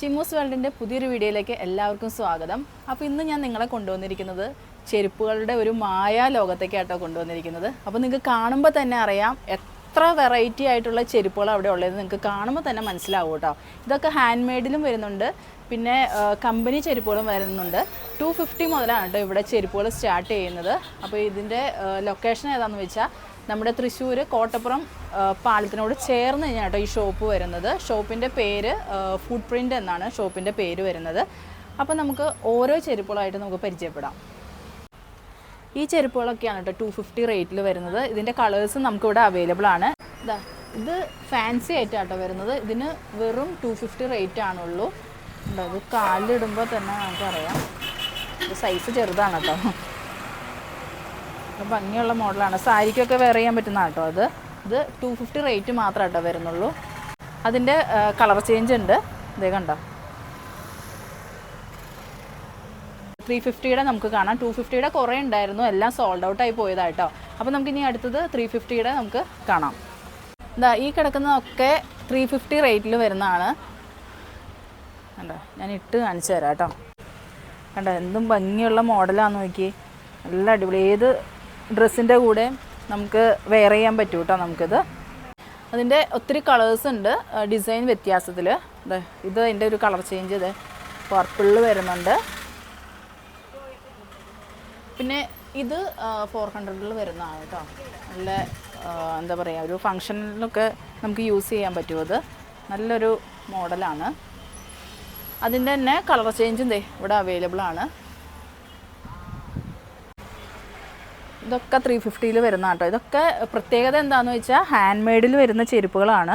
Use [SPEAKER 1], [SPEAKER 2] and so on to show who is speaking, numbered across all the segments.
[SPEAKER 1] ചിമ്മൂസ് വേൾഡിന്റെ പുതിയൊരു വീഡിയോയിലേക്ക് എല്ലാവർക്കും സ്വാഗതം. അപ്പോൾ ഇന്ന് ഞാൻ നിങ്ങളെ കൊണ്ടുവന്നിരിക്കുന്നത് ചെരുപ്പുകളുടെ ഒരു മായാ ലോകത്തേക്കാട്ടോ കൊണ്ടുവന്നിരിക്കുന്നത്. അപ്പോൾ നിങ്ങൾക്ക് കാണുമ്പോൾ തന്നെ അറിയാം എത്ര വെറൈറ്റി ആയിട്ടുള്ള ചെരുപ്പുകൾ അവിടെ ഉള്ളത് നിങ്ങൾക്ക് കാണുമ്പോൾ തന്നെ മനസ്സിലാവും കേട്ടോ. ഇതൊക്കെ ഹാൻഡ് മെയ്ഡിലും വരുന്നുണ്ട്. പിന്നെ കമ്പനി ചെരുപ്പുകളും വരുന്നുണ്ട്. ടു ഫിഫ്റ്റി മുതലാണ് കേട്ടോ ഇവിടെ ചെരുപ്പുകൾ സ്റ്റാർട്ട് ചെയ്യുന്നത്. അപ്പോൾ ഇതിന്റെ ലൊക്കേഷൻ ഏതാണെന്ന് വെച്ചാൽ നമ്മുടെ തൃശ്ശൂർ കോട്ടപ്പുറം പാലത്തിനോട് ചേർന്ന് കഴിഞ്ഞാൽ കേട്ടോ ഈ ഷോപ്പ് വരുന്നത്. ഷോപ്പിന്റെ പേര് ഫുഡ് പ്രിന്റ് എന്നാണ് ഷോപ്പിന്റെ പേര് വരുന്നത്. അപ്പോൾ നമുക്ക് ഓരോ ചെരുപ്പുകളായിട്ട് നമുക്ക് പരിചയപ്പെടാം. ഈ ചെരുപ്പുകളൊക്കെയാണ് കേട്ടോ ടു ഫിഫ്റ്റി റേറ്റിൽ വരുന്നത്. ഇതിന്റെ കളേഴ്സ് നമുക്കിവിടെ അവൈലബിൾ ആണ്. ഇതാ ഇത് ഫാൻസി ആയിട്ടാണ് കേട്ടോ വരുന്നത്. ഇതിന് വെറും ടു ഫിഫ്റ്റി റേറ്റ് ആണുള്ളൂ. ഇത് കാലിലിടുമ്പോൾ തന്നെ നമുക്കറിയാം. സൈസ് ചെറുതാണ് കേട്ടോ. ഭംഗിയുള്ള മോഡലാണ്. സാരിക്കൊക്കെ വെയർ ചെയ്യാൻ പറ്റുന്ന കേട്ടോ അത്. ഇത് ടു ഫിഫ്റ്റി റേറ്റ് മാത്രമേ കേട്ടോ വരുന്നുള്ളൂ. അതിന്റെ കളർ ചേഞ്ച് ഉണ്ട്. ഇതേ കണ്ടോ? ത്രീ ഫിഫ്റ്റിയുടെ നമുക്ക് കാണാം. ടു ഫിഫ്റ്റിയുടെ കുറേ ഉണ്ടായിരുന്നു. എല്ലാം സോൾഡ് ഔട്ട് ആയി പോയതാട്ടോ. അപ്പോൾ നമുക്ക് ഇനി അടുത്തത് ത്രീ ഫിഫ്റ്റിയുടെ നമുക്ക് കാണാം. എന്താ ഈ കിടക്കുന്നതൊക്കെ ത്രീ ഫിഫ്റ്റി റേറ്റിൽ വരുന്നതാണ്. കണ്ടോ? ഞാൻ ഇട്ട് കാണിച്ചു തരാം കേട്ടോ. കണ്ടോ? എന്തും ഭംഗിയുള്ള മോഡലാണെന്ന് നോക്കി നല്ല അടിപൊളി. ഏത് ഡ്രസ്സിന്റെ കൂടെ നമുക്ക് വെയർ ചെയ്യാൻ പറ്റും കേട്ടോ നമുക്കിത്. അതിന്റെ ഒത്തിരി കളേഴ്സ് ഉണ്ട്. ഡിസൈൻ വ്യത്യാസത്തിൽ. ഇത് അതിന്റെ ഒരു കളർ ചേഞ്ച് ഇത് പർപ്പിളിൽ വരുന്നുണ്ട്. പിന്നെ ഇത് ഫോർ ഹൺഡ്രഡിൽ വരുന്നതാണ് കേട്ടോ നല്ല എന്താ പറയുക ഒരു ഫങ്ഷനിലൊക്കെ നമുക്ക് യൂസ് ചെയ്യാൻ പറ്റും അത്. നല്ലൊരു മോഡലാണ് അതിന്റെ തന്നെ കളർ ചേഞ്ചും ദേ ഇവിടെ അവൈലബിൾ ആണ്. ഇതൊക്കെ ത്രീ ഫിഫ്റ്റിയിൽ വരുന്ന കേട്ടോ. ഇതൊക്കെ പ്രത്യേകത എന്താണെന്ന് വെച്ചാൽ ഹാൻഡ് മെയ്ഡിൽ വരുന്ന ചെരുപ്പുകളാണ്.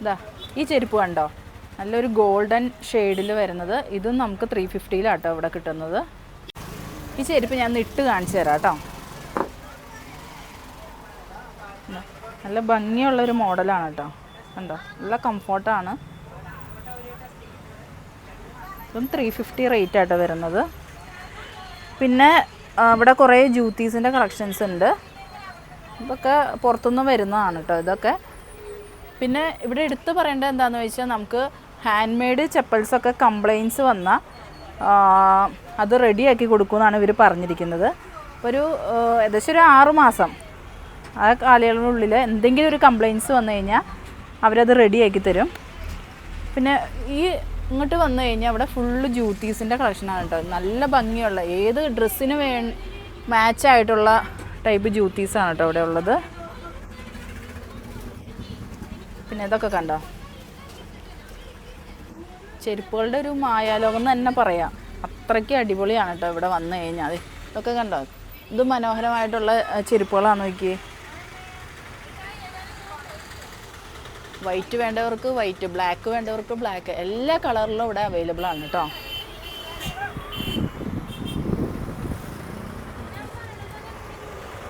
[SPEAKER 1] ഇതാ ഈ ചെരുപ്പ് കണ്ടോ? നല്ലൊരു ഗോൾഡൻ ഷെയ്ഡിൽ വരുന്നത്. ഇതും നമുക്ക് ത്രീ ഫിഫ്റ്റിയിലാട്ടോ ഇവിടെ കിട്ടുന്നത്. ഈ ചെരുപ്പ് ഞാൻ ഇട്ട് കാണിച്ചു തരാം കേട്ടോ. നല്ല ഭംഗിയുള്ളൊരു മോഡലാണ് കേട്ടോ. കണ്ടോ? നല്ല കംഫോർട്ടാണ് ഇതും ത്രീ ഫിഫ്റ്റി റേറ്റ് ആയിട്ട് വരുന്നത്. പിന്നെ ഇവിടെ കുറേ ജൂത്തീസിന്റെ കളക്ഷൻസ് ഉണ്ട്. ഇതൊക്കെ പുറത്തുനിന്ന് വരുന്നതാണ് കേട്ടോ ഇതൊക്കെ. പിന്നെ ഇവിടെ എടുത്തു പറയേണ്ടത് എന്താണെന്ന് വെച്ചാൽ നമുക്ക് ഹാൻഡ് മെയ്ഡ് ചെപ്പൽസൊക്കെ കംപ്ലയിൻസ് വന്നാൽ അത് റെഡിയാക്കി കൊടുക്കുമെന്നാണ് ഇവർ പറഞ്ഞിരിക്കുന്നത്. ഒരു ഏകദേശം ഒരു ആറു മാസം ആ കാലയളവിനുള്ളിൽ എന്തെങ്കിലും ഒരു കംപ്ലയിൻസ് വന്നു കഴിഞ്ഞാൽ അവരത് റെഡിയാക്കി തരും. പിന്നെ ഈ ഇങ്ങോട്ട് വന്നു കഴിഞ്ഞാൽ അവിടെ ഫുള്ള് ജ്യൂത്തീസിന്റെ കളക്ഷനാണ് കേട്ടോ നല്ല ഭംഗിയുള്ള ഏത് ഡ്രസ്സിന് വേ മാച്ചായിട്ടുള്ള ടൈപ്പ് ജ്യൂത്തീസാണ് കേട്ടോ അവിടെ ഉള്ളത്. പിന്നെ ഇതൊക്കെ കണ്ടോ? ചെരുപ്പുകളുടെ ഒരു മായാലോകം എന്ന് തന്നെ പറയാം. അത്രയ്ക്ക് അടിപൊളിയാണ് കേട്ടോ ഇവിടെ വന്നു കഴിഞ്ഞാൽ ഇതൊക്കെ കണ്ടോ? ഇത് മനോഹരമായിട്ടുള്ള ചെരുപ്പുകളാണ് നോക്കി വൈറ്റ് വേണ്ടവർക്ക് വൈറ്റ് ബ്ലാക്ക് വേണ്ടവർക്ക് ബ്ലാക്ക് എല്ലാ കളറിലും ഇവിടെ അവൈലബിൾ ആണ് കേട്ടോ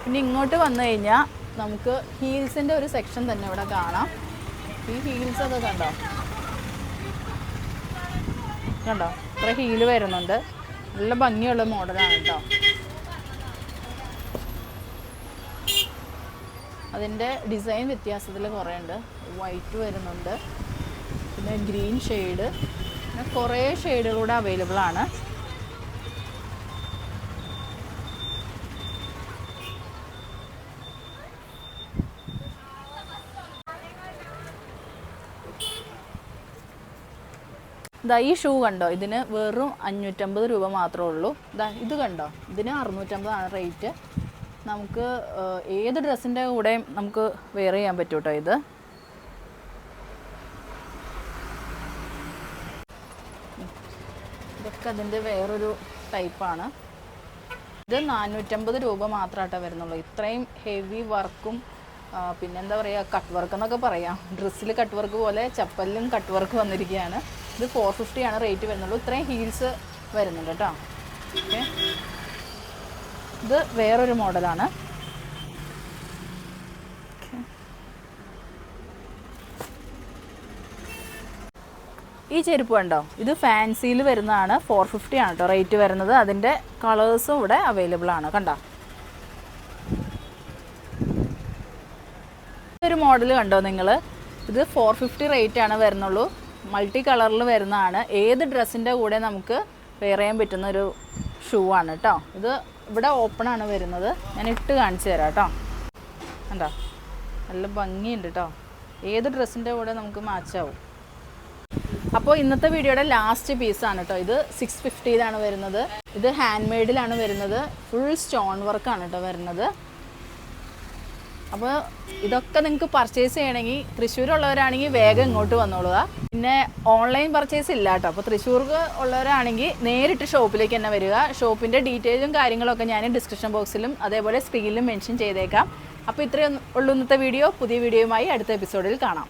[SPEAKER 1] പിന്നെ ഇങ്ങോട്ട് വന്നു കഴിഞ്ഞാൽ നമുക്ക് ഹീൽസിന്റെ ഒരു സെക്ഷൻ തന്നെ ഇവിടെ കാണാം. ഈ ഹീൽസ് ഒക്കെ കണ്ടോ? കണ്ടോ? ഇത്ര ഹീൽ വരുന്നുണ്ട്. നല്ല ഭംഗിയുള്ള മോഡലാണ് കേട്ടോ അതിന്റെ ഡിസൈൻ വ്യത്യാസത്തിൽ കുറേ ഉണ്ട് വൈറ്റ് വരുന്നുണ്ട്. പിന്നെ ഗ്രീൻ ഷെയ്ഡ് പിന്നെ കുറേ ഷെയ്ഡുകൂടെ അവൈലബിൾ ആണ്. ഇതാ ഈ ഷൂ കണ്ടോ? ഇതിന് വെറും അഞ്ഞൂറ്റമ്പത് രൂപ മാത്രമേ ഉള്ളൂ. ഇതാ ഇത് കണ്ടോ? ഇതിന് അറുന്നൂറ്റമ്പതാണ് റേറ്റ് നമുക്ക് ഏത് ഡ്രസ്സിന്റെ കൂടെയും നമുക്ക് വെയർ ചെയ്യാൻ പറ്റും ഇത്? ഇതൊക്കെ അതിന്റെ വേറൊരു ടൈപ്പാണ് ഇത് നാനൂറ്റമ്പത് രൂപ മാത്രമായിട്ടേ വരുന്നുള്ളൂ. ഇത്രയും ഹെവി വർക്കും പിന്നെ എന്താ പറയുക കട്ട് വർക്ക് എന്നൊക്കെ പറയാം. ഡ്രസ്സിൽ കട്ട് വർക്ക് പോലെ ചപ്പലിലും കട്ട് വർക്ക് വന്നിരിക്കുകയാണ് ഇത് ഫോർ ഫിഫ്റ്റിയാണ് റേറ്റ് വരുന്നുള്ളൂ. ഇത്രയും ഹീൽസ് വരുന്നുണ്ട് കേട്ടോ. ഓക്കെ ഇത് വേറൊരു മോഡലാണ്. ഈ ചെരുപ്പ് കണ്ടോ? ഇത് ഫാൻസിയിൽ വരുന്നതാണ്. ഫോർ ഫിഫ്റ്റി ആണ് കേട്ടോ റേറ്റ് വരുന്നത്. അതിന്റെ കളേഴ്സും ഇവിടെ അവൈലബിൾ ആണ്. കണ്ടോ? ഒരു മോഡൽ കണ്ടോ നിങ്ങൾ ഇത് ഫോർ ഫിഫ്റ്റി റേറ്റ് ആണ് വരുന്നുള്ളൂ. മൾട്ടി കളറിൽ വരുന്നതാണ്. ഏത് ഡ്രസ്സിന്റെ കൂടെ നമുക്ക് വേറെയാൻ പറ്റുന്ന ഒരു ഷൂ ആണ് കേട്ടോ ഇത് ഇവിടെ ഓപ്പൺ ആണ് വരുന്നത്. ഞാൻ ഇട്ട് കാണിച്ചു തരാം കേട്ടോ കണ്ടോ? നല്ല ഭംഗിയുണ്ട് കേട്ടോ ഏത് ഡ്രസ്സിന്റെ കൂടെ നമുക്ക് മാച്ചാവും അപ്പോൾ ഇന്നത്തെ വീഡിയോയുടെ ലാസ്റ്റ് പീസാണ് കേട്ടോ ഇത് സിക്സ് ഫിഫ്റ്റിയിലാണ് വരുന്നത്. ഇത് ഹാൻഡ് മെയ്ഡിലാണ് വരുന്നത്. ഫുൾ സ്റ്റോൺ വർക്കാണ് കേട്ടോ വരുന്നത്. അപ്പോൾ ഇതൊക്കെ നിങ്ങൾക്ക് പർച്ചേസ് ചെയ്യണമെങ്കിൽ തൃശ്ശൂരുള്ളവരാണെങ്കിൽ വേഗം ഇങ്ങോട്ട് വന്നോളുക. പിന്നെ ഓൺലൈൻ പർച്ചേസ് ഇല്ല കേട്ടോ. അപ്പോൾ തൃശ്ശൂർക്ക് ഉള്ളവരാണെങ്കിൽ നേരിട്ട് ഷോപ്പിലേക്ക് തന്നെ വരിക. ഷോപ്പിന്റെ ഡീറ്റെയിലും കാര്യങ്ങളൊക്കെ ഞാൻ ഡിസ്ക്രിപ്ഷൻ ബോക്സിലും അതേപോലെ സ്ക്രീനിലും മെൻഷൻ ചെയ്തേക്കാം. അപ്പോൾ ഇത്രയും ഉള്ളൂ ഇന്നത്തെ വീഡിയോ പുതിയ വീഡിയോയുമായി അടുത്ത എപ്പിസോഡിൽ കാണാം.